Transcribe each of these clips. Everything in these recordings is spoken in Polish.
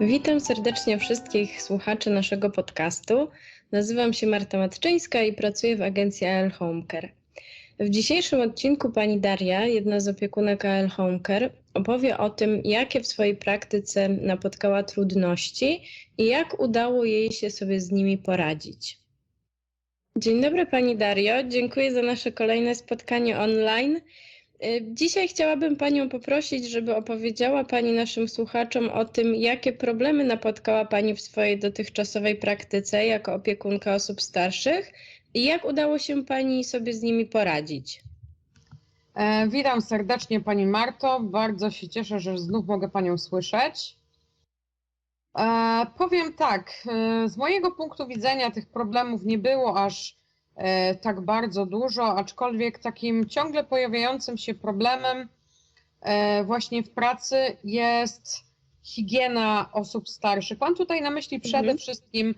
Witam serdecznie wszystkich słuchaczy naszego podcastu. Nazywam się Marta Matczyńska i pracuję w agencji AL Homecare. W dzisiejszym odcinku pani Daria, jedna z opiekunek AL Homecare, opowie o tym, jakie w swojej praktyce napotkała trudności i jak udało jej się sobie z nimi poradzić. Dzień dobry pani Dario, dziękuję za nasze kolejne spotkanie online. Y, dzisiaj chciałabym Panią poprosić, żeby opowiedziała Pani naszym słuchaczom o tym, jakie problemy napotkała Pani w swojej dotychczasowej praktyce jako opiekunka osób starszych i jak udało się Pani sobie z nimi poradzić. E, witam serdecznie Pani Marto. Bardzo się cieszę, że znów mogę Panią słyszeć. E, powiem tak, e, z mojego punktu widzenia tych problemów nie było aż tak bardzo dużo, aczkolwiek takim ciągle pojawiającym się problemem e, właśnie w pracy jest higiena osób starszych. Mam tutaj na myśli przede mhm. wszystkim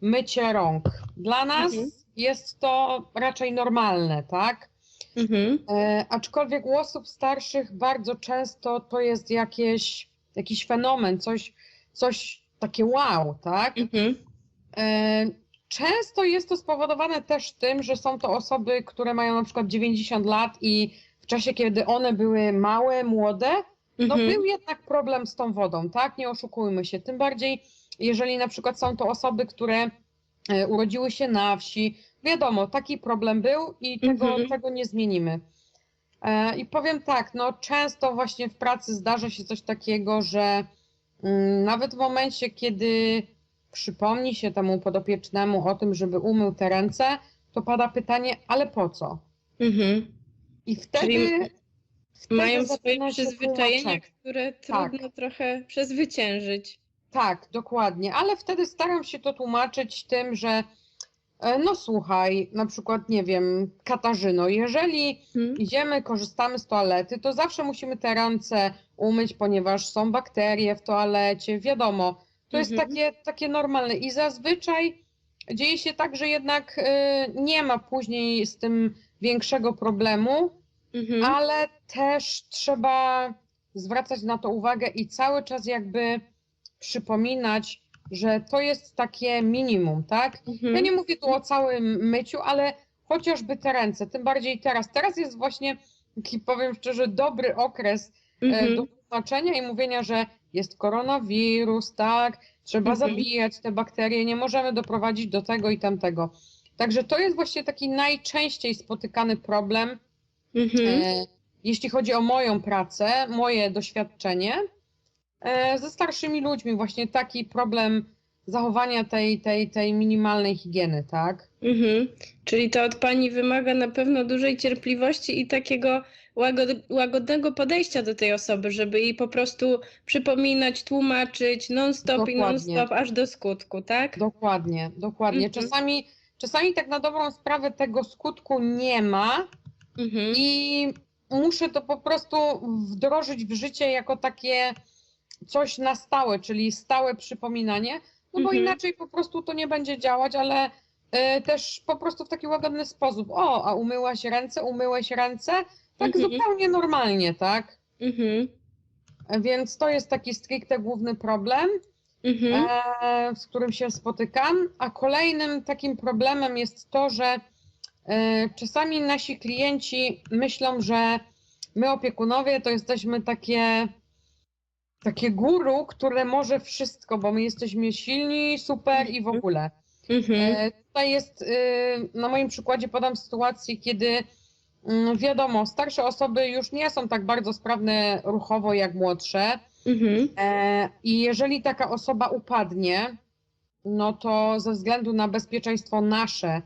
mycie rąk. Dla nas mhm. jest to raczej normalne, tak? Mhm. E, aczkolwiek u osób starszych bardzo często to jest jakieś, jakiś fenomen, coś, coś takie wow, tak? Mhm. E, Często jest to spowodowane też tym, że są to osoby, które mają na przykład 90 lat i w czasie, kiedy one były małe, młode, no mhm. był jednak problem z tą wodą, tak? Nie oszukujmy się. Tym bardziej, jeżeli na przykład są to osoby, które e, urodziły się na wsi. Wiadomo, taki problem był i tego, mhm. tego nie zmienimy. E, I powiem tak, no często właśnie w pracy zdarza się coś takiego, że mm, nawet w momencie, kiedy przypomni się temu podopiecznemu o tym, żeby umył te ręce, to pada pytanie, ale po co? Mhm. I wtedy, wtedy mają swoje przyzwyczajenia, które trudno tak. trochę przezwyciężyć. Tak, dokładnie, ale wtedy staram się to tłumaczyć tym, że e, no słuchaj, na przykład, nie wiem, Katarzyno, jeżeli hmm. idziemy, korzystamy z toalety, to zawsze musimy te ręce umyć, ponieważ są bakterie w toalecie, wiadomo, to jest mhm. takie, takie normalne i zazwyczaj dzieje się tak, że jednak y, nie ma później z tym większego problemu, mhm. ale też trzeba zwracać na to uwagę i cały czas jakby przypominać, że to jest takie minimum, tak? Mhm. Ja nie mówię tu o całym myciu, ale chociażby te ręce, tym bardziej teraz. Teraz jest właśnie, taki powiem szczerze, dobry okres e, mhm. do tłumaczenia i mówienia, że jest koronawirus, tak, trzeba mhm. zabijać te bakterie, nie możemy doprowadzić do tego i tamtego. Także to jest właśnie taki najczęściej spotykany problem, mhm. e, jeśli chodzi o moją pracę, moje doświadczenie e, ze starszymi ludźmi, właśnie taki problem zachowania tej, tej, tej minimalnej higieny, tak? Mhm. Czyli to od Pani wymaga na pewno dużej cierpliwości i takiego łagodnego podejścia do tej osoby, żeby jej po prostu przypominać, tłumaczyć non-stop i non-stop aż do skutku, tak? Dokładnie, dokładnie. Mhm. Czasami, czasami tak na dobrą sprawę tego skutku nie ma mhm. i muszę to po prostu wdrożyć w życie jako takie coś na stałe, czyli stałe przypominanie, no bo mhm. inaczej po prostu to nie będzie działać, ale też po prostu w taki łagodny sposób. O, a umyłaś ręce, umyłeś ręce, tak mhm. zupełnie normalnie, tak? Mhm. Więc to jest taki stricte główny problem, mhm. e, z którym się spotykam. A kolejnym takim problemem jest to, że e, czasami nasi klienci myślą, że my opiekunowie to jesteśmy takie takie guru, które może wszystko, bo my jesteśmy silni, super i w mhm. ogóle. Mhm. E, tutaj jest, y, na moim przykładzie podam sytuację, kiedy Mm, wiadomo, starsze osoby już nie są tak bardzo sprawne ruchowo jak młodsze. Mhm. E, I jeżeli taka osoba upadnie, no to ze względu na bezpieczeństwo nasze,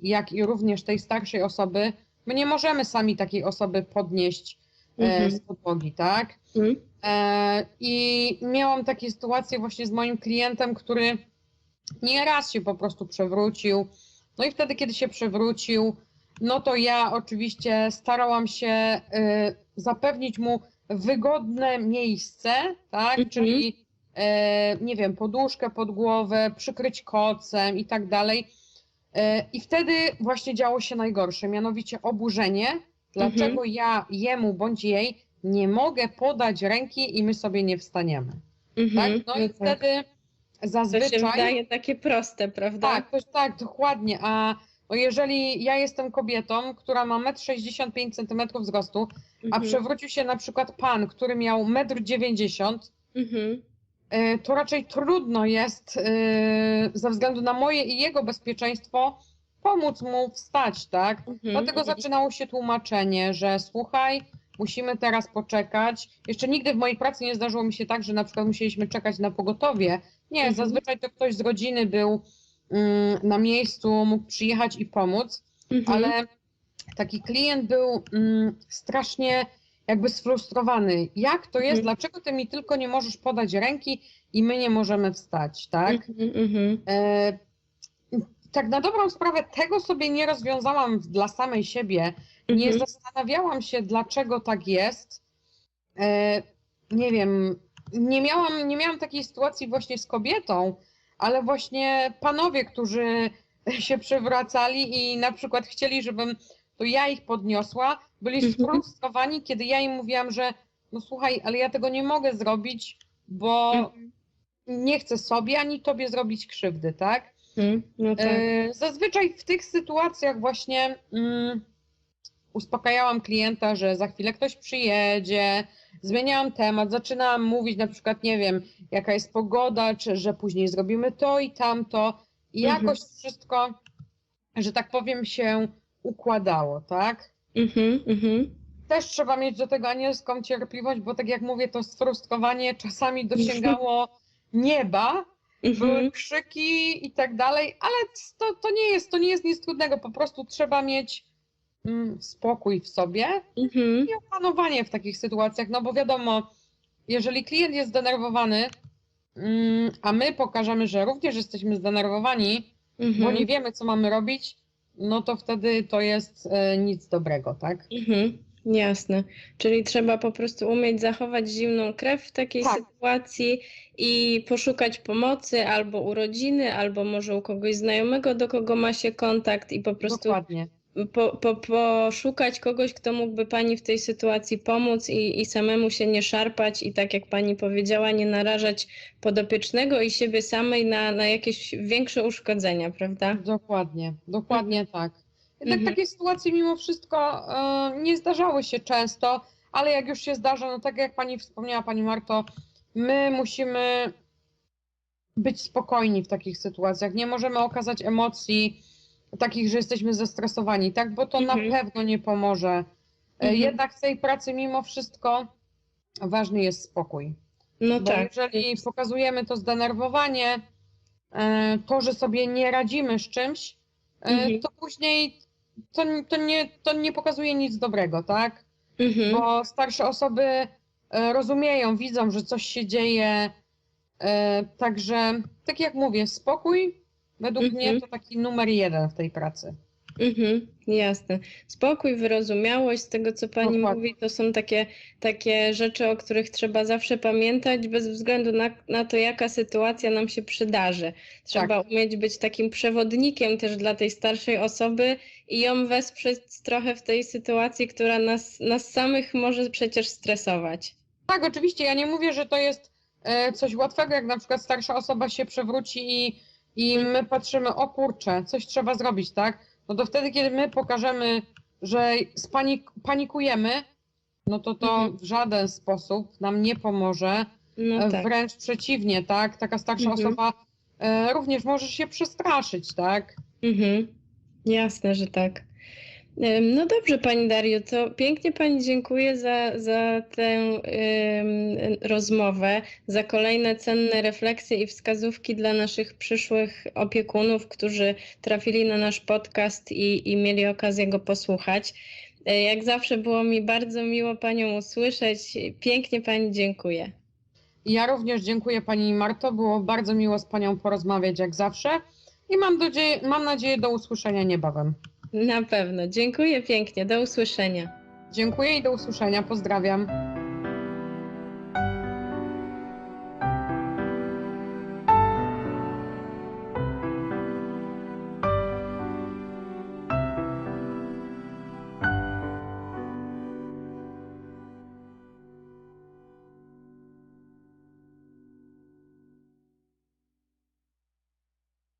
jak i również tej starszej osoby, my nie możemy sami takiej osoby podnieść e, mhm. z podłogi, tak? Mhm. I miałam takie sytuacje właśnie z moim klientem, który nieraz się po prostu przewrócił. No i wtedy, kiedy się przewrócił, no to ja oczywiście starałam się y, zapewnić mu wygodne miejsce, tak, mhm. czyli y, nie wiem, poduszkę pod głowę, przykryć kocem i tak dalej. Y, I wtedy właśnie działo się najgorsze, mianowicie oburzenie, dlaczego mhm. ja jemu bądź jej nie mogę podać ręki i my sobie nie wstaniemy. tak? Mhm. No i tak. Wtedy To się zazwyczaj... wydaje takie proste, prawda? Tak, tak, dokładnie. A jeżeli ja jestem kobietą, która ma 1,65 m wzrostu, a Mhm. przewrócił się na przykład pan, który miał 1,90 m, Mhm. y, to raczej trudno jest y, ze względu na moje i jego bezpieczeństwo pomóc mu wstać, tak? Mhm. Dlatego zaczynało się tłumaczenie, że słuchaj, musimy teraz poczekać. Jeszcze nigdy w mojej pracy nie zdarzyło mi się tak, że na przykład musieliśmy czekać na pogotowie. Nie, Mhm. zazwyczaj to ktoś z rodziny był mm, na miejscu, mógł przyjechać i pomóc, Mhm. ale taki klient był mm, strasznie jakby sfrustrowany. Jak to jest? Mhm. Dlaczego ty mi tylko nie możesz podać ręki i my nie możemy wstać, tak? Mhm, mhm. E, tak na dobrą sprawę tego sobie nie rozwiązałam dla samej siebie. Nie Mhm. zastanawiałam się, dlaczego tak jest. E, nie wiem, nie miałam, nie miałam takiej sytuacji właśnie z kobietą, ale właśnie panowie, którzy się przewracali i na przykład chcieli, żebym to ja ich podniosła, byli Mhm. sfrustrowani, kiedy ja im mówiłam, że no słuchaj, ale ja tego nie mogę zrobić, bo Mhm. nie chcę sobie ani tobie zrobić krzywdy, tak? Mhm. No tak. E, Zazwyczaj w tych sytuacjach właśnie mm, uspokajałam klienta, że za chwilę ktoś przyjedzie, zmieniałam temat, zaczynałam mówić na przykład, nie wiem, jaka jest pogoda, czy że później zrobimy to i tamto. I Mhm. jakoś wszystko, że tak powiem, się układało, tak? Mhm, mhm. Też trzeba mieć do tego anielską cierpliwość, bo tak jak mówię, to sfrustrowanie czasami dosięgało nieba, były Mhm. krzyki i tak dalej, ale to, to nie jest, to nie jest nic trudnego, po prostu trzeba mieć spokój w sobie Mhm. i opanowanie w takich sytuacjach, no bo wiadomo, jeżeli klient jest zdenerwowany, mm, a my pokażemy, że również jesteśmy zdenerwowani, bo Mhm. nie wiemy, co mamy robić, no to wtedy to jest e, nic dobrego, tak? Mhm, jasne. Czyli trzeba po prostu umieć zachować zimną krew w takiej Tak. sytuacji i poszukać pomocy albo u rodziny, albo może u kogoś znajomego, do kogo ma się kontakt i po prostu Dokładnie. Po, po, poszukać kogoś, kto mógłby Pani w tej sytuacji pomóc i, i samemu się nie szarpać i tak jak Pani powiedziała, nie narażać podopiecznego i siebie samej na, na jakieś większe uszkodzenia, prawda? Dokładnie, dokładnie tak. Jednak Mhm. takie sytuacje mimo wszystko e, nie zdarzały się często, ale jak już się zdarza, no tak jak pani wspomniała, pani Marto, my musimy być spokojni w takich sytuacjach. Nie możemy okazać emocji takich, że jesteśmy zestresowani, tak? Bo to Mhm. na pewno nie pomoże. E, Mhm. Jednak w tej pracy mimo wszystko ważny jest spokój. No Bo tak. jeżeli pokazujemy to zdenerwowanie, e, to, że sobie nie radzimy z czymś, e, Mhm. to później to, to, nie, to nie pokazuje nic dobrego, tak? Mhm. Bo starsze osoby rozumieją, widzą, że coś się dzieje. Także, tak jak mówię, spokój według Mhm. mnie to taki numer jeden w tej pracy. Mhm, jasne. Spokój, wyrozumiałość z tego, co Pani Dokładnie. mówi, to są takie, takie rzeczy, o których trzeba zawsze pamiętać, bez względu na, na to, jaka sytuacja nam się przydarzy. Trzeba umieć być takim przewodnikiem też dla tej starszej osoby i ją wesprzeć trochę w tej sytuacji, która nas, nas samych może przecież stresować. Tak, oczywiście, ja nie mówię, że to jest e, coś łatwego, jak na przykład starsza osoba się przewróci i, i my patrzymy, o kurczę, coś trzeba zrobić, tak? No to wtedy, kiedy my pokażemy, że spanik, panikujemy, no to to Mhm. w żaden sposób nam nie pomoże, No e, tak. wręcz przeciwnie, tak? Taka starsza Mhm. osoba e, również może się przestraszyć, tak? Mhm. Jasne, że tak. No dobrze, Pani Dario, to pięknie Pani dziękuję za, za tę em, rozmowę, za kolejne cenne refleksje i wskazówki dla naszych przyszłych opiekunów, którzy trafili na nasz podcast i, i mieli okazję go posłuchać. E, Jak zawsze było mi bardzo miło Panią usłyszeć. Pięknie Pani dziękuję. Ja również dziękuję Pani Marto, było bardzo miło z Panią porozmawiać jak zawsze i mam, nadzieję, mam nadzieję do usłyszenia niebawem. Na pewno. Dziękuję pięknie. Do usłyszenia. Dziękuję i do usłyszenia. Pozdrawiam.